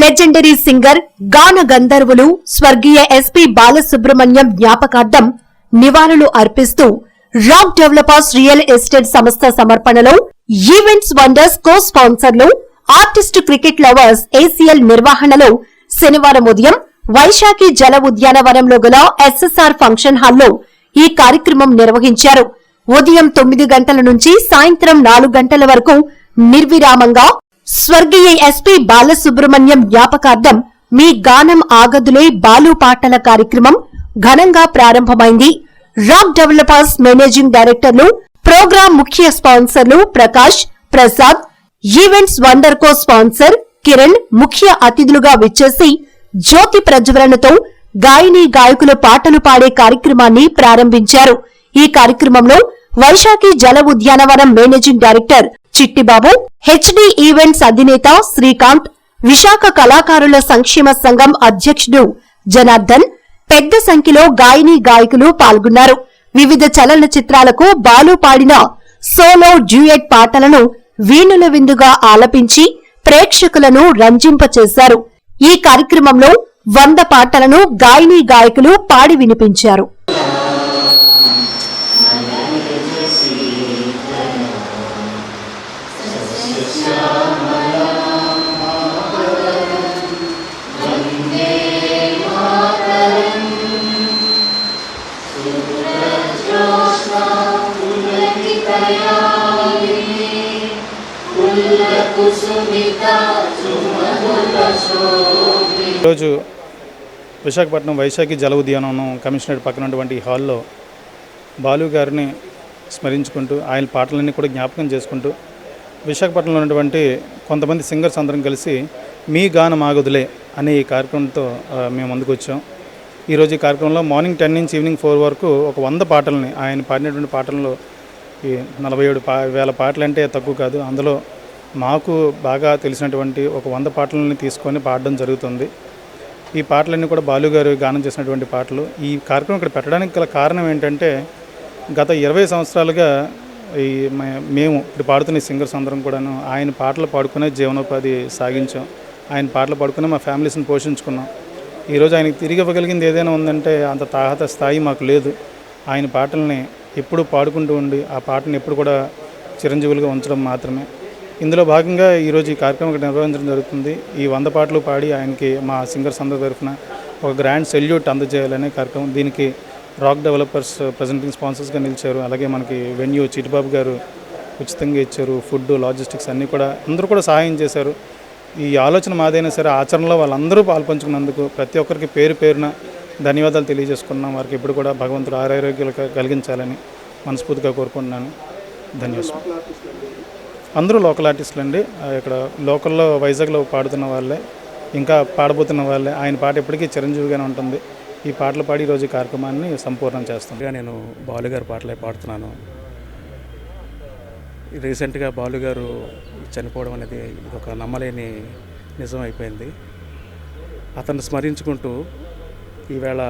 Legendary singer గాన గంధర్వులు స్వర్గీయ ఎస్పి బాలసుబ్రహ్మణ్యం జ్ఞాపకార్థం నివాళులు అర్పిస్తూ రాక్ డెవలపర్స్ రియల్ ఎస్టేట్ సంస్థ సమర్పణలో ఈవెంట్స్ వండర్స్ కో స్పాన్సర్లు ఆర్టిస్ట్ క్రికెట్ లవర్స్ ఏసీఎల్ నిర్వహణలో శనివారం ఉదయం వైశాఖి జల ఉద్యానవనంలో గల ఎస్ఎస్ఆర్ ఫంక్షన్ హాల్లో ఈ కార్యక్రమం నిర్వహించారు. ఉదయం తొమ్మిది గంటల నుంచి సాయంత్రం నాలుగు గంటల వరకు నిర్విరామంగా స్వర్గీయ ఎస్పీ బాలసుబ్రహ్మణ్యం జ్ఞాపకార్థం మీ గానం ఆగదులే బాలు పాటల కార్యక్రమం ఘనంగా ప్రారంభమైంది. రాక్ డెవలపర్స్ మేనేజింగ్ డైరెక్టర్లు ప్రోగ్రాం ముఖ్య స్పాన్సర్లు Prakash Prasad events wonder co sponsor Kiran ముఖ్య అతిథులుగా విచ్చేసి జ్యోతి ప్రజ్వలనతో గాయని గాయకుల పాటలు పాడే కార్యక్రమాన్ని ప్రారంభించారు. ఈ కార్యక్రమంలో వైశాఖి జల ఉద్యానవనం managing director Chittibabu HD events అధినేత శ్రీకాంత్ విశాఖ కళాకారుల సంక్షేమ సంఘం అధ్యక్షుడు జనార్దన్ పెద్ద సంఖ్యలో గాయని గాయకులు పాల్గొన్నారు. వివిధ చలనచిత్రాలకు బాలు పాడిన సోలో డ్యూయట్ పాటలను వీణుల విందుగా ఆలపించి ప్రేక్షకులను రంజింపచేశారు. ఈ కార్యక్రమంలో వంద పాటలను గాయని గాయకులు పాడి వినిపించారు. ఈరోజు విశాఖపట్నం వైశాఖి జల ఉద్యానవనం కమిషనరేట్ పక్కన ఉన్నటువంటి హాల్లో బాలు గారిని స్మరించుకుంటూ ఆయన పాటలన్నీ కూడా జ్ఞాపకం చేసుకుంటూ విశాఖపట్నంలో ఉన్నటువంటి కొంతమంది సింగర్స్ అందరం కలిసి మీ గానం ఆగుదులే అనే ఈ కార్యక్రమంతో మేము ముందుకు వచ్చాం. ఈరోజు ఈ కార్యక్రమంలో మార్నింగ్ టెన్ నుంచి ఈవినింగ్ ఫోర్ వరకు ఒక వంద పాటలని ఆయన పాడినటువంటి పాటల్లో ఈ నలభై ఏడు పా వేల పాటలు అంటే తక్కువ కాదు. అందులో మాకు బాగా తెలిసినటువంటి ఒక వంద పాటలని తీసుకొని పాడడం జరుగుతుంది. ఈ పాటలన్నీ కూడా బాలు గారు గానం చేసినటువంటి పాటలు. ఈ కార్యక్రమం ఇక్కడ పెట్టడానికి గల కారణం ఏంటంటే గత ఇరవై సంవత్సరాలుగా ఈ మే- మేము ఇప్పుడు పాడుతున్న ఈ సింగర్స్ అందరం కూడాను ఆయన పాటలు పాడుకునే జీవనోపాధి సాగించాం. ఆయన పాటలు పాడుకుని మా ఫ్యామిలీస్ని పోషించుకున్నాం. ఈరోజు ఆయనకి తిరిగి ఇవ్వగలిగింది ఏదైనా ఉందంటే అంత తాహత స్థాయి మాకు లేదు. ఆయన పాటల్ని ఎప్పుడు పాడుకుంటూ ఉండి ఆ పాటను ఎప్పుడు కూడా చిరంజీవులుగా ఉంచడం మాత్రమే. ఇందులో భాగంగా ఈరోజు ఈ కార్యక్రమం ఇక్కడ నిర్వహించడం జరుగుతుంది. ఈ వంద పాటలు పాడి ఆయనకి మా సింగర్స్ అందరి తరఫున ఒక గ్రాండ్ సెల్యూట్ అందజేయాలనే కార్యక్రమం. దీనికి రాక్ డెవలపర్స్ ప్రజెంటింగ్ స్పాన్సర్స్గా నిలిచారు. అలాగే మనకి వెన్యూ చిటిబాబు గారు ఉచితంగా ఇచ్చారు. ఫుడ్ లాజిస్టిక్స్ అన్నీ కూడా అందరూ కూడా సహాయం చేశారు. ఈ ఆలోచన మాదైనా సరే ఆచరణలో వాళ్ళందరూ పాల్పంచుకున్నందుకు ప్రతి ఒక్కరికి పేరు పేరున ధన్యవాదాలు తెలియజేసుకున్నాం. వారికి ఇప్పుడు కూడా భగవంతుడు ఆరోగ్యాలు కలిగించాలని మనస్ఫూర్తిగా కోరుకుంటున్నాను. ధన్యవాదాలు. అందరూ లోకల్ ఆర్టిస్టులు అండి. ఇక్కడ లోకల్లో వైజాగ్లో పాడుతున్న వాళ్ళే ఇంకా పాడబోతున్న వాళ్ళే. ఆయన పాట ఎప్పటికీ చిరంజీవిగానే ఉంటుంది. ఈ పాటలు పాడి ఈరోజు కార్యక్రమాన్ని సంపూర్ణం చేస్తాను నేను బాలుగారు పాటలే పాడుతున్నాను. రీసెంట్గా బాలుగారు చనిపోవడం అనేది ఇది ఒక నమ్మలేని నిజం అయిపోయింది. అతన్ని స్మరించుకుంటూ ఈవేళ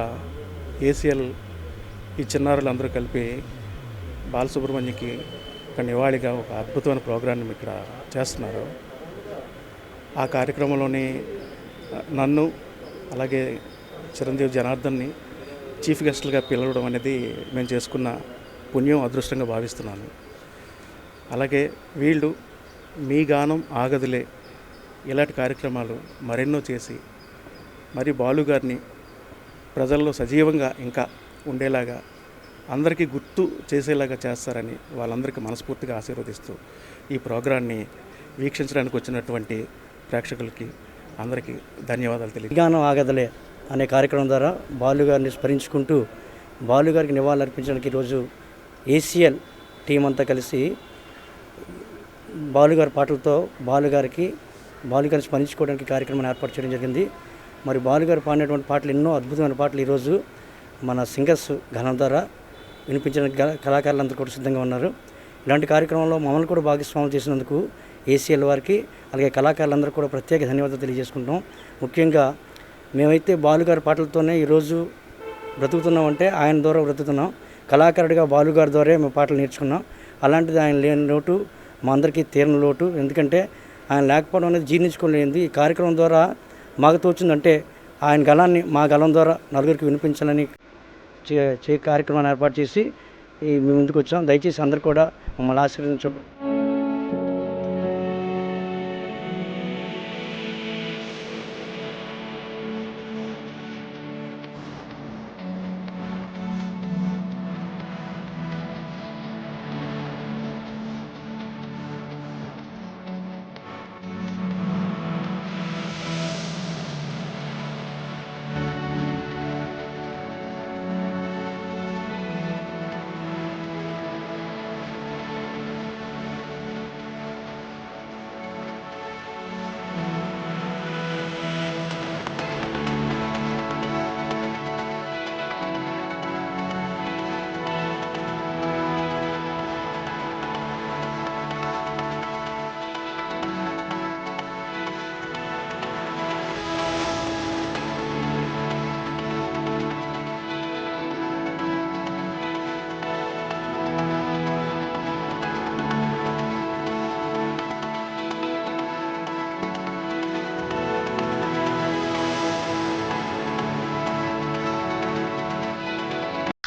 ఏసీఎల్ ఈ చిన్నారులందరూ కలిపి బాలసుబ్రహ్మణ్యకి ఒక నివాళిగా ఒక అద్భుతమైన ప్రోగ్రాం ఇక్కడ చేస్తున్నారు. ఆ కార్యక్రమంలోని నన్ను అలాగే చిరంజీవి జనార్దన్ని చీఫ్ గెస్ట్లుగా పిలవడం అనేది మేము చేసుకున్న పుణ్యం అదృష్టంగా భావిస్తున్నాను. అలాగే వీళ్ళు మీ గానం ఆగదులే ఇలాంటి కార్యక్రమాలు మరెన్నో చేసి మరి బాలు గారిని ప్రజల్లో సజీవంగా ఇంకా ఉండేలాగా అందరికీ గుర్తు చేసేలాగా చేస్తారని వాళ్ళందరికీ మనస్ఫూర్తిగా ఆశీర్వదిస్తూ ఈ ప్రోగ్రాన్ని వీక్షించడానికి వచ్చినటువంటి ప్రేక్షకులకి అందరికీ ధన్యవాదాలు తెలియ జ్ఞానం ఆగదలే అనే కార్యక్రమం ద్వారా బాలుగారిని స్మరించుకుంటూ బాలుగారికి నివాళులర్పించడానికి ఈరోజు ఏసీఎల్ టీం అంతా కలిసి బాలుగారి పాటలతో బాలుగారికి బాలుగారిని స్మరించుకోవడానికి కార్యక్రమాన్ని ఏర్పాటు చేయడం జరిగింది. మరి బాలుగారు పాడినటువంటి పాటలు ఎన్నో అద్భుతమైన పాటలు ఈరోజు మన సింగర్స్ ఘనం ద్వారా వినిపించిన గల కళాకారులందరూ కూడా సిద్ధంగా ఉన్నారు. ఇలాంటి కార్యక్రమంలో మమ్మల్ని కూడా భాగస్వాములు చేసినందుకు ఏసీఎల్ వారికి అలాగే కళాకారులందరూ కూడా ప్రత్యేక ధన్యవాదాలు తెలియజేసుకుంటాం ముఖ్యంగా మేమైతే బాలుగారి పాటలతోనే ఈరోజు బ్రతుకుతున్నామంటే ఆయన ద్వారా బ్రతుకుతున్నాం. కళాకారుడిగా బాలుగారి ద్వారా మేము పాటలు నేర్చుకున్నాం. అలాంటిది ఆయన లేని లోటు మా అందరికీ తీరని లోటు. ఎందుకంటే ఆయన లేకపోవడం అనేది జీర్ణించుకోలేనిది. ఈ కార్యక్రమం ద్వారా మాకు తోచిందంటే ఆయన గళాన్ని మా గళం ద్వారా నలుగురికి వినిపించాలని చే చే కార్యక్రమాన్ని ఏర్పాటు చేసి ఈ ముందుకు వచ్చాం. దయచేసి అందరు కూడా మమ్మల్ని ఆశీర్వదించ